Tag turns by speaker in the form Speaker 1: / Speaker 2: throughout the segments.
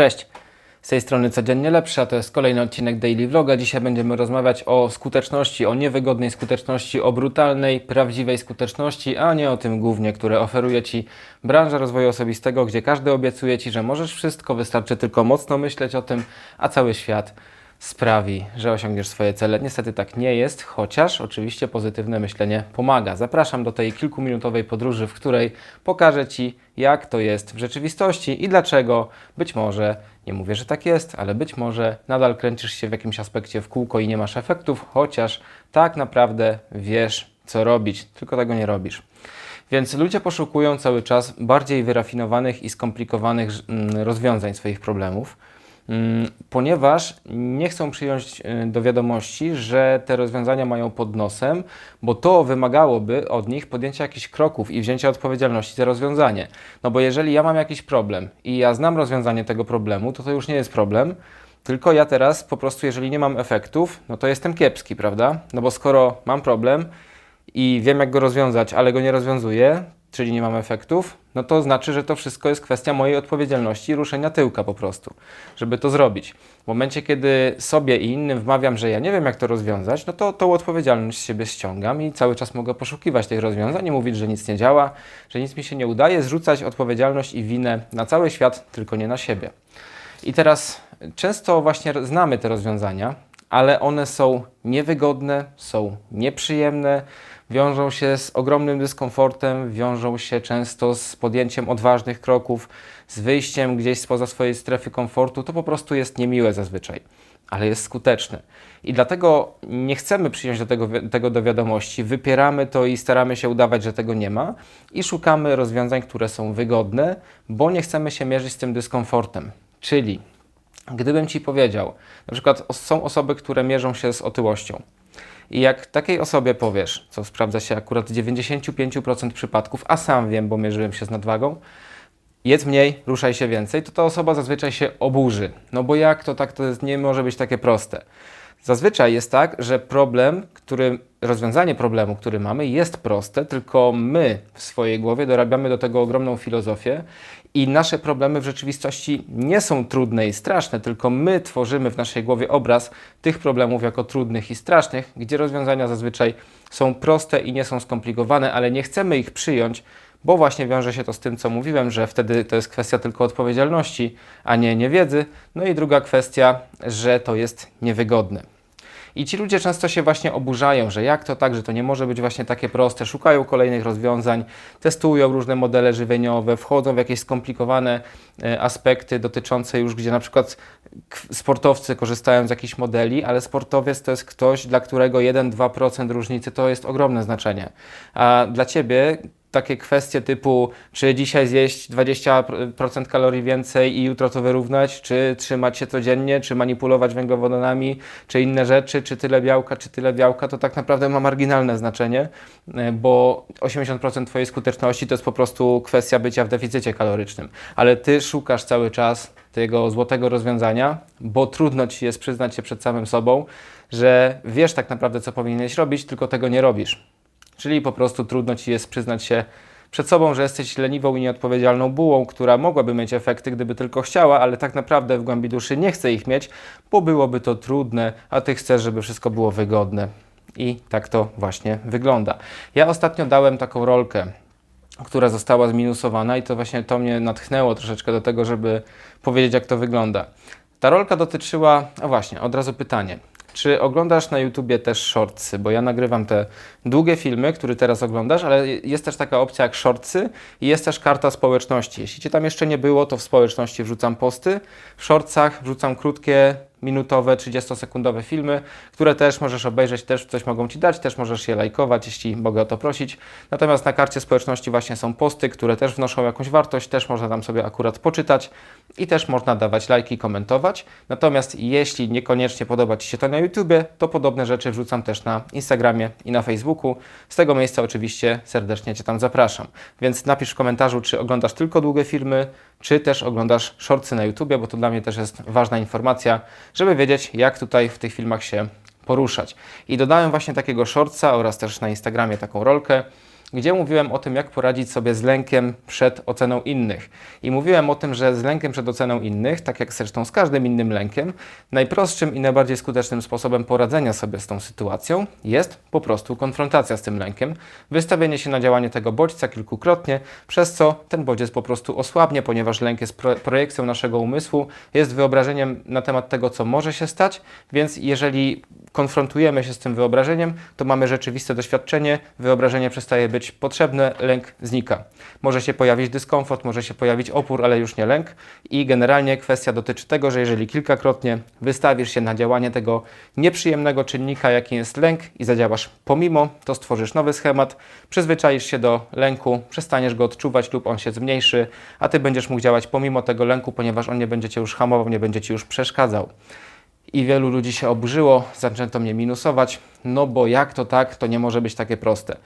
Speaker 1: Cześć! Z tej strony codziennie lepszy, a to jest kolejny odcinek Daily Vloga. Dzisiaj będziemy rozmawiać o skuteczności, o niewygodnej skuteczności, o brutalnej, prawdziwej skuteczności, a nie o tym głównie, które oferuje Ci branża rozwoju osobistego, gdzie każdy obiecuje Ci, że możesz wszystko, wystarczy tylko mocno myśleć o tym, a cały świat sprawi, że osiągniesz swoje cele. Niestety tak nie jest, chociaż oczywiście pozytywne myślenie pomaga. Zapraszam do tej kilkuminutowej podróży, w której pokażę Ci, jak to jest w rzeczywistości i dlaczego być może, nie mówię, że tak jest, ale być może nadal kręcisz się w jakimś aspekcie w kółko i nie masz efektów, chociaż tak naprawdę wiesz, co robić, tylko tego nie robisz. Więc ludzie poszukują cały czas bardziej wyrafinowanych i skomplikowanych mm, rozwiązań swoich problemów. Mm, ponieważ nie chcą przyjąć y, do wiadomości, że te rozwiązania mają pod nosem, bo to wymagałoby od nich podjęcia jakichś kroków i wzięcia odpowiedzialności za rozwiązanie. No bo jeżeli ja mam jakiś problem i ja znam rozwiązanie tego problemu, to to już nie jest problem, tylko ja teraz po prostu, jeżeli nie mam efektów, no to jestem kiepski, prawda? No bo skoro mam problem i wiem, jak go rozwiązać, ale go nie rozwiązuję, czyli nie mam efektów, no to znaczy, że to wszystko jest kwestia mojej odpowiedzialności i ruszenia tyłka po prostu, żeby to zrobić. W momencie, kiedy sobie i innym wmawiam, że ja nie wiem, jak to rozwiązać, no to tą odpowiedzialność z siebie ściągam i cały czas mogę poszukiwać tych rozwiązań i mówić, że nic nie działa, że nic mi się nie udaje, zrzucać odpowiedzialność i winę na cały świat, tylko nie na siebie. I teraz często właśnie znamy te rozwiązania, ale one są niewygodne, są nieprzyjemne, wiążą się z ogromnym dyskomfortem, wiążą się często z podjęciem odważnych kroków, z wyjściem gdzieś spoza swojej strefy komfortu. To po prostu jest niemiłe zazwyczaj, ale jest skuteczne. I dlatego nie chcemy przyjąć do tego, tego do wiadomości, wypieramy to i staramy się udawać, że tego nie ma i szukamy rozwiązań, które są wygodne, bo nie chcemy się mierzyć z tym dyskomfortem. Czyli Gdybym Ci powiedział, na przykład są osoby, które mierzą się z otyłością. I jak takiej osobie powiesz, co sprawdza się akurat w 95% przypadków, a sam wiem, bo mierzyłem się z nadwagą, jedz mniej, ruszaj się więcej, to ta osoba zazwyczaj się oburzy. No bo jak to tak, to jest, nie może być takie proste. Zazwyczaj jest tak, że problem, który, rozwiązanie problemu, który mamy, jest proste, tylko my w swojej głowie dorabiamy do tego ogromną filozofię i nasze problemy w rzeczywistości nie są trudne i straszne, tylko my tworzymy w naszej głowie obraz tych problemów jako trudnych i strasznych, gdzie rozwiązania zazwyczaj są proste i nie są skomplikowane, ale nie chcemy ich przyjąć, bo właśnie wiąże się to z tym, co mówiłem, że wtedy to jest kwestia tylko odpowiedzialności, a nie niewiedzy. No i druga kwestia, że to jest niewygodne. I ci ludzie często się właśnie oburzają, że jak to tak, że to nie może być właśnie takie proste, szukają kolejnych rozwiązań, testują różne modele żywieniowe, wchodzą w jakieś skomplikowane e, aspekty dotyczące już, gdzie na przykład sportowcy korzystają z jakichś modeli, ale sportowiec to jest ktoś, dla którego 1-2% różnicy to jest ogromne znaczenie. A dla ciebie takie kwestie typu, czy dzisiaj zjeść 20% kalorii więcej i jutro to wyrównać, czy trzymać się codziennie, czy manipulować węglowodanami, czy inne rzeczy, czy tyle białka, czy tyle białka, to tak naprawdę ma marginalne znaczenie, e, bo 80% Twojej skuteczności to jest po prostu kwestia bycia w deficycie kalorycznym. Ale Ty szukasz cały czas tego złotego rozwiązania, bo trudno Ci jest przyznać się przed samym sobą, że wiesz tak naprawdę, co powinieneś robić, tylko tego nie robisz. Czyli po prostu trudno ci jest przyznać się przed sobą, że jesteś leniwą i nieodpowiedzialną bułą, która mogłaby mieć efekty, gdyby tylko chciała, ale tak naprawdę w głębi duszy nie chce ich mieć, bo byłoby to trudne, a ty chcesz, żeby wszystko było wygodne. I tak to właśnie wygląda. Ja ostatnio dałem taką rolkę, która została zminusowana, i to właśnie to mnie natchnęło troszeczkę do tego, żeby powiedzieć, jak to wygląda. Ta rolka dotyczyła, a właśnie, od razu pytanie. Czy oglądasz na YouTubie też shortsy? Bo ja nagrywam te długie filmy, które teraz oglądasz, ale jest też taka opcja jak shortsy i jest też karta społeczności. Jeśli Cię tam jeszcze nie było, to w społeczności wrzucam posty, w shortsach wrzucam krótkie minutowe, 30-sekundowe filmy, które też możesz obejrzeć, też coś mogą Ci dać, też możesz je lajkować, jeśli mogę o to prosić. Natomiast na karcie społeczności właśnie są posty, które też wnoszą jakąś wartość, też można tam sobie akurat poczytać i też można dawać lajki, komentować. Natomiast jeśli niekoniecznie podoba Ci się to na YouTubie, to podobne rzeczy wrzucam też na Instagramie i na Facebooku. Z tego miejsca oczywiście serdecznie Cię tam zapraszam. Więc napisz w komentarzu, czy oglądasz tylko długie filmy, czy też oglądasz shortsy na YouTubie, bo to dla mnie też jest ważna informacja, żeby wiedzieć, jak tutaj w tych filmach się poruszać. I dodałem właśnie takiego shortsa oraz też na Instagramie taką rolkę, gdzie mówiłem o tym, jak poradzić sobie z lękiem przed oceną innych. I mówiłem o tym, że z lękiem przed oceną innych, tak jak zresztą z każdym innym lękiem, najprostszym i najbardziej skutecznym sposobem poradzenia sobie z tą sytuacją jest po prostu konfrontacja z tym lękiem, wystawienie się na działanie tego bodźca kilkukrotnie, przez co ten bodziec po prostu osłabnie, ponieważ lęk jest pro projekcją naszego umysłu, jest wyobrażeniem na temat tego, co może się stać, więc jeżeli konfrontujemy się z tym wyobrażeniem, to mamy rzeczywiste doświadczenie, wyobrażenie przestaje być potrzebne, lęk znika. Może się pojawić dyskomfort, może się pojawić opór, ale już nie lęk. I generalnie kwestia dotyczy tego, że jeżeli kilkakrotnie wystawisz się na działanie tego nieprzyjemnego czynnika, jakim jest lęk, i zadziałasz pomimo, to stworzysz nowy schemat, przyzwyczaisz się do lęku, przestaniesz go odczuwać lub on się zmniejszy, a ty będziesz mógł działać pomimo tego lęku, ponieważ on nie będzie cię już hamował, nie będzie ci już przeszkadzał i wielu ludzi się oburzyło, zaczęto mnie minusować, no bo jak to tak, to nie może być takie proste.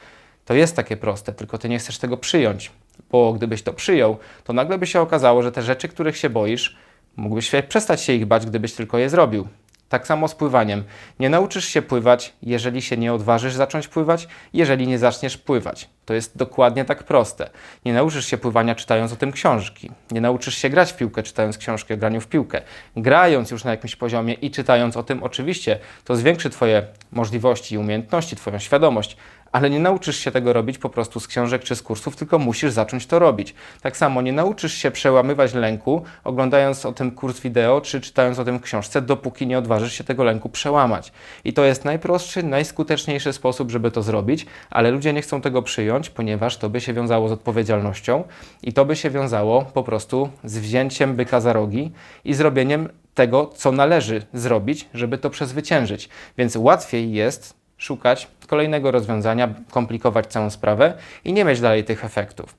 Speaker 1: To jest takie proste, tylko ty nie chcesz tego przyjąć, bo gdybyś to przyjął, to nagle by się okazało, że te rzeczy, których się boisz, mógłbyś przestać się ich bać, gdybyś tylko je zrobił. Tak samo z pływaniem. Nie nauczysz się pływać, jeżeli się nie odważysz zacząć pływać, jeżeli nie zaczniesz pływać. To jest dokładnie tak proste. Nie nauczysz się pływania czytając o tym książki. Nie nauczysz się grać w piłkę czytając książki o graniu w piłkę. Grając już na jakimś poziomie i czytając o tym, oczywiście to zwiększy Twoje możliwości i umiejętności, Twoją świadomość, ale nie nauczysz się tego robić po prostu z książek czy z kursów, tylko musisz zacząć to robić. Tak samo nie nauczysz się przełamywać lęku, oglądając o tym kurs wideo czy czytając o tym w książce, dopóki nie odważysz się tego lęku przełamać. I to jest najprostszy, najskuteczniejszy sposób, żeby to zrobić, ale ludzie nie chcą tego przyjąć, ponieważ to by się wiązało z odpowiedzialnością i to by się wiązało po prostu z wzięciem byka za rogi i zrobieniem tego, co należy zrobić, żeby to przezwyciężyć. Więc łatwiej jest szukać kolejnego rozwiązania, komplikować całą sprawę i nie mieć dalej tych efektów.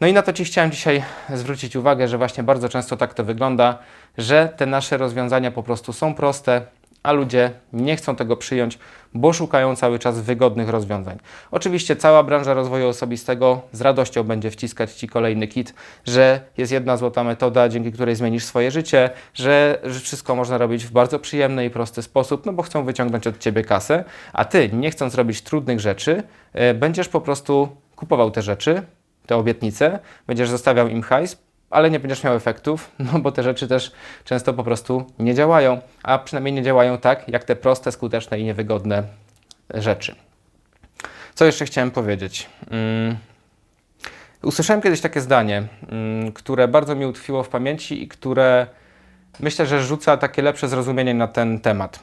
Speaker 1: No i na to Ci chciałem dzisiaj zwrócić uwagę, że właśnie bardzo często tak to wygląda, że te nasze rozwiązania po prostu są proste, a ludzie nie chcą tego przyjąć, bo szukają cały czas wygodnych rozwiązań. Oczywiście cała branża rozwoju osobistego z radością będzie wciskać Ci kolejny kit, że jest jedna złota metoda, dzięki której zmienisz swoje życie, że, wszystko można robić w bardzo przyjemny i prosty sposób, no bo chcą wyciągnąć od Ciebie kasę, a Ty, nie chcąc robić trudnych rzeczy, yy, będziesz po prostu kupował te rzeczy, te obietnice, będziesz zostawiał im hajs, ale nie będziesz miał efektów, no bo te rzeczy też często po prostu nie działają, a przynajmniej nie działają tak, jak te proste, skuteczne i niewygodne rzeczy. Co jeszcze chciałem powiedzieć? Um, usłyszałem kiedyś takie zdanie, um, które bardzo mi utkwiło w pamięci i które myślę, że rzuca takie lepsze zrozumienie na ten temat,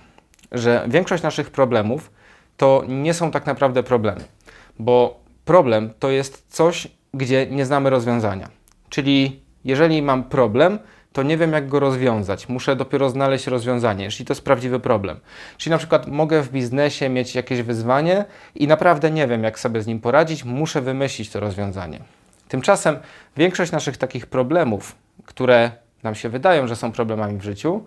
Speaker 1: że większość naszych problemów to nie są tak naprawdę problemy, bo problem to jest coś, gdzie nie znamy rozwiązania. Czyli jeżeli mam problem, to nie wiem, jak go rozwiązać. Muszę dopiero znaleźć rozwiązanie, jeśli to jest prawdziwy problem. Czyli na przykład mogę w biznesie mieć jakieś wyzwanie i naprawdę nie wiem, jak sobie z nim poradzić, muszę wymyślić to rozwiązanie. Tymczasem większość naszych takich problemów, które nam się wydają, że są problemami w życiu,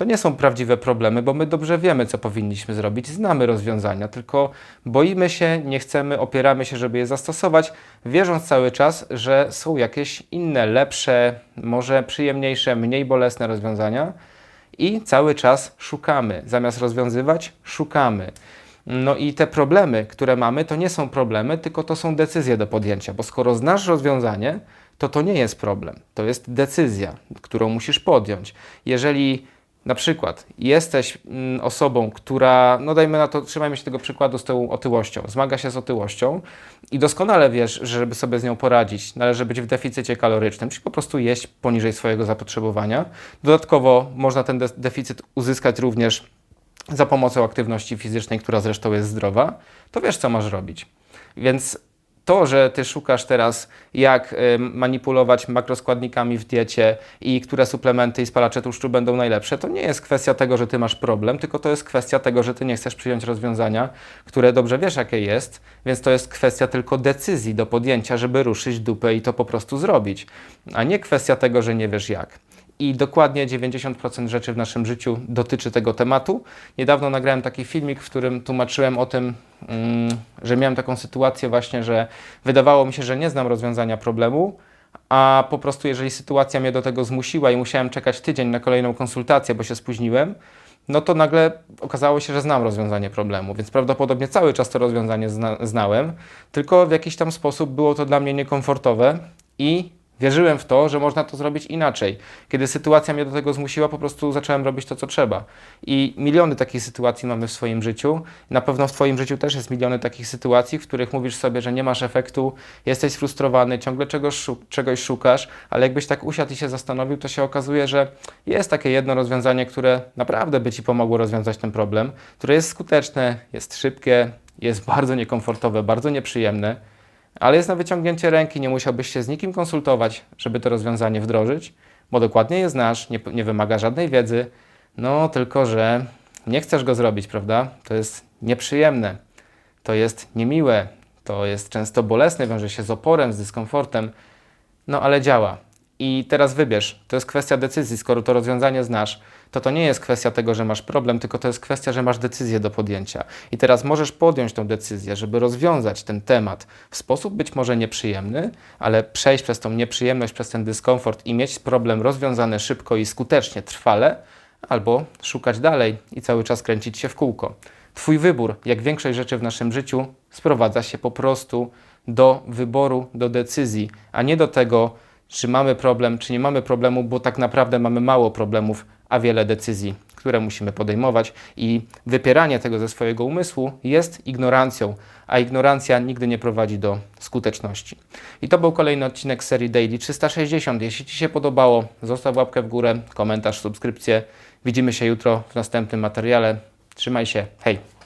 Speaker 1: to nie są prawdziwe problemy, bo my dobrze wiemy, co powinniśmy zrobić, znamy rozwiązania, tylko boimy się, nie chcemy, opieramy się, żeby je zastosować, wierząc cały czas, że są jakieś inne, lepsze, może przyjemniejsze, mniej bolesne rozwiązania i cały czas szukamy. Zamiast rozwiązywać, szukamy. No i te problemy, które mamy, to nie są problemy, tylko to są decyzje do podjęcia, bo skoro znasz rozwiązanie, to to nie jest problem, to jest decyzja, którą musisz podjąć. Jeżeli na przykład jesteś mm, osobą, która, no dajmy na to, trzymajmy się tego przykładu z tą otyłością, zmaga się z otyłością i doskonale wiesz, że żeby sobie z nią poradzić, należy być w deficycie kalorycznym, czyli po prostu jeść poniżej swojego zapotrzebowania. Dodatkowo można ten de deficyt uzyskać również za pomocą aktywności fizycznej, która zresztą jest zdrowa, to wiesz, co masz robić. Więc to, że ty szukasz teraz, jak manipulować makroskładnikami w diecie i które suplementy i spalacze tłuszczu będą najlepsze, to nie jest kwestia tego, że ty masz problem, tylko to jest kwestia tego, że ty nie chcesz przyjąć rozwiązania, które dobrze wiesz, jakie jest, więc to jest kwestia tylko decyzji do podjęcia, żeby ruszyć dupę i to po prostu zrobić, a nie kwestia tego, że nie wiesz jak i dokładnie 90% rzeczy w naszym życiu dotyczy tego tematu. Niedawno nagrałem taki filmik, w którym tłumaczyłem o tym, mm, że miałem taką sytuację właśnie, że wydawało mi się, że nie znam rozwiązania problemu, a po prostu jeżeli sytuacja mnie do tego zmusiła i musiałem czekać tydzień na kolejną konsultację, bo się spóźniłem, no to nagle okazało się, że znam rozwiązanie problemu, więc prawdopodobnie cały czas to rozwiązanie zna, znałem, tylko w jakiś tam sposób było to dla mnie niekomfortowe i wierzyłem w to, że można to zrobić inaczej. Kiedy sytuacja mnie do tego zmusiła, po prostu zacząłem robić to, co trzeba. I miliony takich sytuacji mamy w swoim życiu. Na pewno w Twoim życiu też jest miliony takich sytuacji, w których mówisz sobie, że nie masz efektu, jesteś sfrustrowany, ciągle czegoś, czegoś szukasz, ale jakbyś tak usiadł i się zastanowił, to się okazuje, że jest takie jedno rozwiązanie, które naprawdę by Ci pomogło rozwiązać ten problem, które jest skuteczne, jest szybkie, jest bardzo niekomfortowe, bardzo nieprzyjemne, ale jest na wyciągnięcie ręki, nie musiałbyś się z nikim konsultować, żeby to rozwiązanie wdrożyć, bo dokładnie je znasz, nie, nie wymaga żadnej wiedzy, no tylko, że nie chcesz go zrobić, prawda? To jest nieprzyjemne, to jest niemiłe, to jest często bolesne, wiąże się z oporem, z dyskomfortem, no ale działa. I teraz wybierz, to jest kwestia decyzji, skoro to rozwiązanie znasz, to to nie jest kwestia tego, że masz problem, tylko to jest kwestia, że masz decyzję do podjęcia. I teraz możesz podjąć tą decyzję, żeby rozwiązać ten temat w sposób być może nieprzyjemny, ale przejść przez tą nieprzyjemność, przez ten dyskomfort i mieć problem rozwiązany szybko i skutecznie, trwale, albo szukać dalej i cały czas kręcić się w kółko. Twój wybór, jak większość rzeczy w naszym życiu, sprowadza się po prostu do wyboru, do decyzji, a nie do tego, czy mamy problem, czy nie mamy problemu, bo tak naprawdę mamy mało problemów, a wiele decyzji, które musimy podejmować i wypieranie tego ze swojego umysłu jest ignorancją, a ignorancja nigdy nie prowadzi do skuteczności. I to był kolejny odcinek serii Daily 360. Jeśli Ci się podobało, zostaw łapkę w górę, komentarz, subskrypcję. Widzimy się jutro w następnym materiale. Trzymaj się, hej!